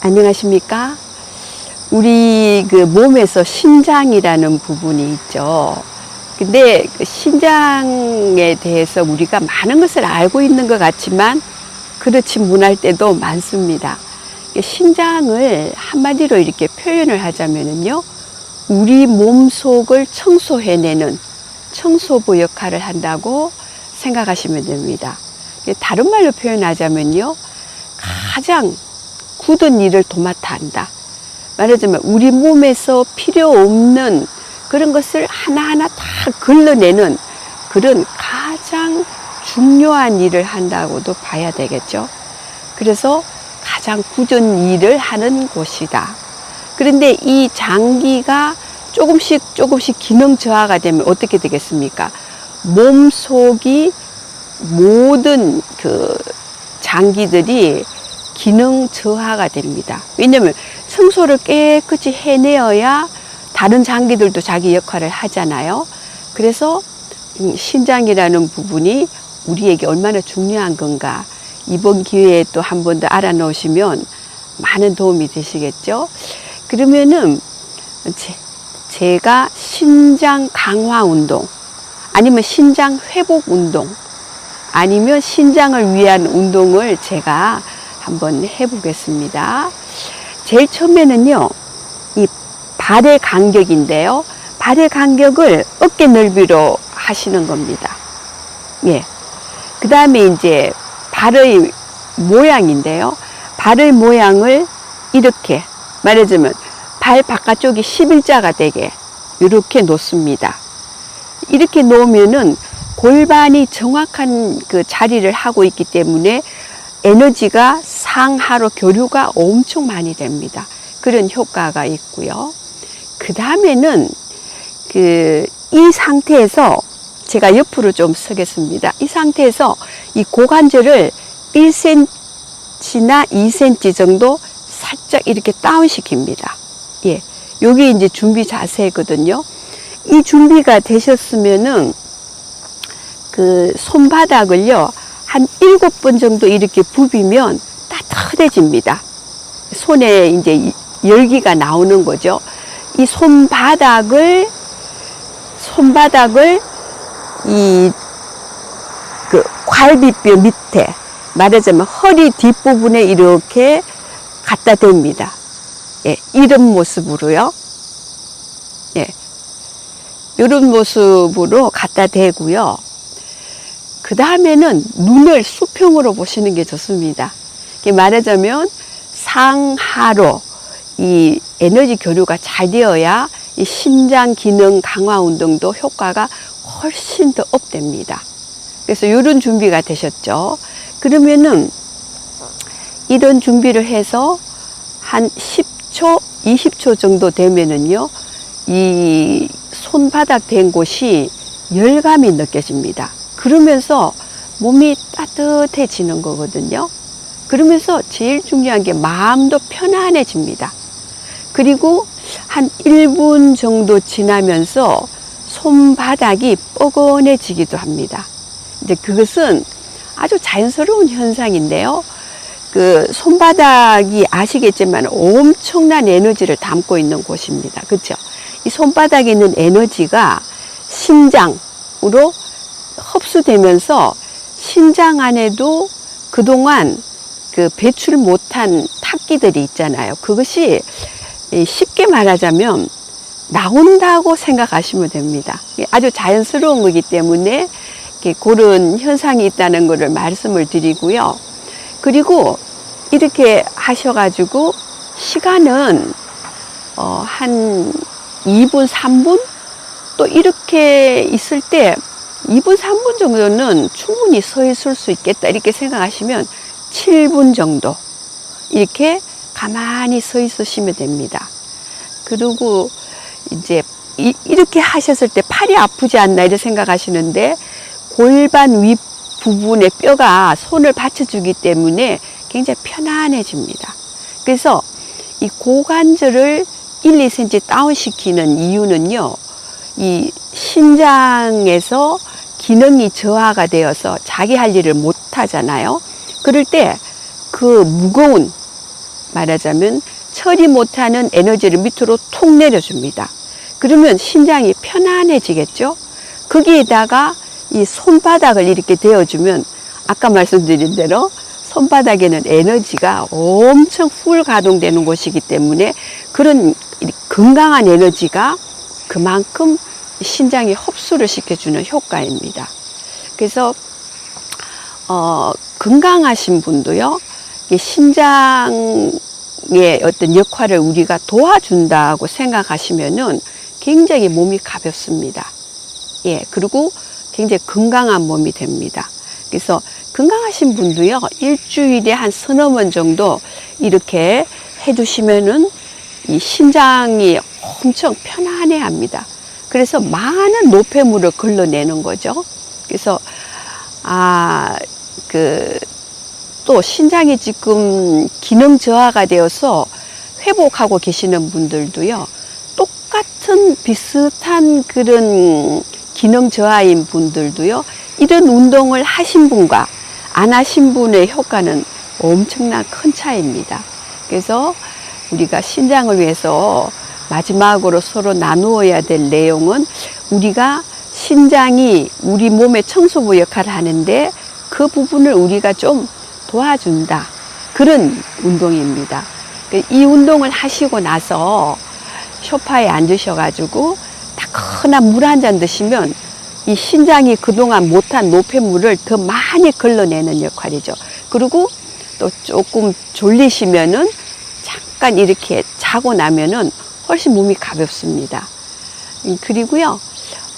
안녕하십니까? 우리 그 몸에서 신장이라는 부분이 있죠. 근데 그 신장에 대해서 우리가 많은 것을 알고 있는 것 같지만 그렇지 못할 때도 많습니다. 이 신장을 한마디로 이렇게 표현을 하자면은요, 우리 몸 속을 청소해내는 청소부 역할을 한다고 생각하시면 됩니다. 다른 말로 표현하자면요, 가장 굳은 일을 도맡아 한다. 말하자면 우리 몸에서 필요 없는 그런 것을 하나하나 다 걸러내는 그런 가장 중요한 일을 한다고도 봐야 되겠죠. 그래서 가장 굳은 일을 하는 곳이다. 그런데 이 장기가 조금씩 조금씩 기능 저하가 되면 어떻게 되겠습니까? 몸 속이 모든 그 장기들이 기능 저하가 됩니다. 왜냐하면 청소를 깨끗이 해내어야 다른 장기들도 자기 역할을 하잖아요. 그래서 음, 신장이라는 부분이 우리에게 얼마나 중요한 건가 이번 기회에 또 한 번 더 알아놓으시면 많은 도움이 되시겠죠. 그러면은 제, 제가 신장 강화 운동 아니면 신장 회복 운동 아니면 신장을 위한 운동을 제가 한번 해보겠습니다. 제일 처음에는요, 이 발의 간격인데요. 발의 간격을 어깨 넓이로 하시는 겁니다. 예. 그 다음에 이제 발의 모양인데요. 발의 모양을 이렇게 말해주면 발 바깥쪽이 11자가 되게 이렇게 놓습니다. 이렇게 놓으면은 골반이 정확한 그 자리를 하고 있기 때문에 에너지가 상하로 교류가 엄청 많이 됩니다. 그런 효과가 있고요. 그 다음에는 그 이 상태에서 제가 옆으로 좀 서겠습니다. 이 상태에서 이 고관절을 1cm나 2cm 정도 살짝 이렇게 다운 시킵니다. 예. 여기 이제 준비 자세거든요. 이 준비가 되셨으면은 그 손바닥을요, 한 일곱 번 정도 이렇게 부비면 따뜻해집니다. 손에 이제 열기가 나오는 거죠. 이 손바닥을, 손바닥을 이, 그, 괄비뼈 밑에, 말하자면 허리 뒷부분에 이렇게 갖다 댑니다. 예, 이런 모습으로요. 예. 이런 모습으로 갖다 대고요. 그 다음에는 눈을 수평으로 보시는 게 좋습니다. 말하자면 상하로 이 에너지 교류가 잘 되어야 이 심장 기능 강화 운동도 효과가 훨씬 더 업됩니다. 그래서 이런 준비가 되셨죠. 그러면은 이런 준비를 해서 한 10초, 20초 정도 되면은요, 이 손바닥 된 곳이 열감이 느껴집니다. 그러면서 몸이 따뜻해지는 거거든요. 그러면서 제일 중요한 게 마음도 편안해집니다. 그리고 한 1분 정도 지나면서 손바닥이 뻐근해지기도 합니다. 이제 그것은 아주 자연스러운 현상인데요. 그 손바닥이 아시겠지만 엄청난 에너지를 담고 있는 곳입니다. 그렇죠? 이 손바닥에 있는 에너지가 신장으로 흡수되면서 신장 안에도 그동안 그 배출 못한 탁기들이 있잖아요. 그것이 쉽게 말하자면 나온다고 생각하시면 됩니다. 아주 자연스러운 거기 때문에 그런 현상이 있다는 것을 말씀을 드리고요. 그리고 이렇게 하셔가지고 시간은 어, 한 2분, 3분 또 이렇게 있을 때 2분, 3분 정도는 충분히 서 있을 수 있겠다 이렇게 생각하시면 7분 정도 이렇게 가만히 서 있으시면 됩니다. 그리고 이제 이, 렇게 하셨을 때 팔이 아프지 않나 이렇게 생각하시는데 골반 윗 부분의 뼈가 손을 받쳐주기 때문에 굉장히 편안해집니다. 그래서 이 고관절을 1, 2cm 다운시키는 이유는요, 이 신장에서 기능이 저하가 되어서 자기 할 일을 못 하잖아요. 그럴 때 그 무거운 말하자면 처리 못하는 에너지를 밑으로 툭 내려줍니다. 그러면 신장이 편안해지겠죠? 거기에다가 이 손바닥을 이렇게 대어주면 아까 말씀드린 대로 손바닥에는 에너지가 엄청 풀 가동되는 곳이기 때문에 그런 이 건강한 에너지가 그만큼 신장에 흡수를 시켜주는 효과입니다. 그래서 어, 건강하신 분도요, 이 신장의 어떤 역할을 우리가 도와준다고 생각하시면은 굉장히 몸이 가볍습니다. 예, 그리고 굉장히 건강한 몸이 됩니다. 그래서 건강하신 분도요, 일주일에 한 서너 번 정도 이렇게 해두시면은 이 신장이 엄청 편안해 합니다. 그래서 많은 노폐물을 걸러내는 거죠. 그래서, 아, 그, 또 신장이 지금 기능 저하가 되어서 회복하고 계시는 분들도요, 똑같은 비슷한 그런 기능 저하인 분들도요, 이런 운동을 하신 분과 안 하신 분의 효과는 엄청난 큰 차이입니다. 그래서 우리가 신장을 위해서 마지막으로 서로 나누어야 될 내용은 우리가 신장이 우리 몸의 청소부 역할을 하는데 그 부분을 우리가 좀 도와준다. 그런 운동입니다. 그이 운동을 하시고 나서 소파에 앉으셔가지고 따끈한 물 한 잔 드시면 이 신장이 그동안 못한 노폐물을 더 많이 걸러내는 역할이죠. 그리고 또 조금 졸리시면은 잠깐 이렇게 자고 나면은 훨씬 몸이 가볍습니다. 음, 그리고요,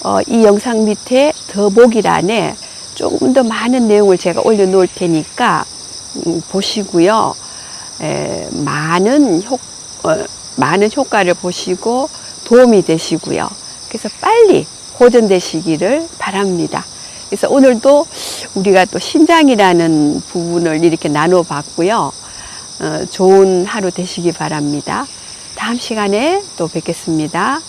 어, 이 영상 밑에 더보기란에 조금 더 많은 내용을 제가 올려놓을 테니까 음, 보시고요. 에, 많은 효, 어, 많은 효과를 보시고 도움이 되시고요. 그래서 빨리 호전되시기를 바랍니다. 그래서 오늘도 우리가 또 신장이라는 부분을 이렇게 나눠 봤고요. 어, 좋은 하루 되시기 바랍니다. 다음 시간에 또 뵙겠습니다.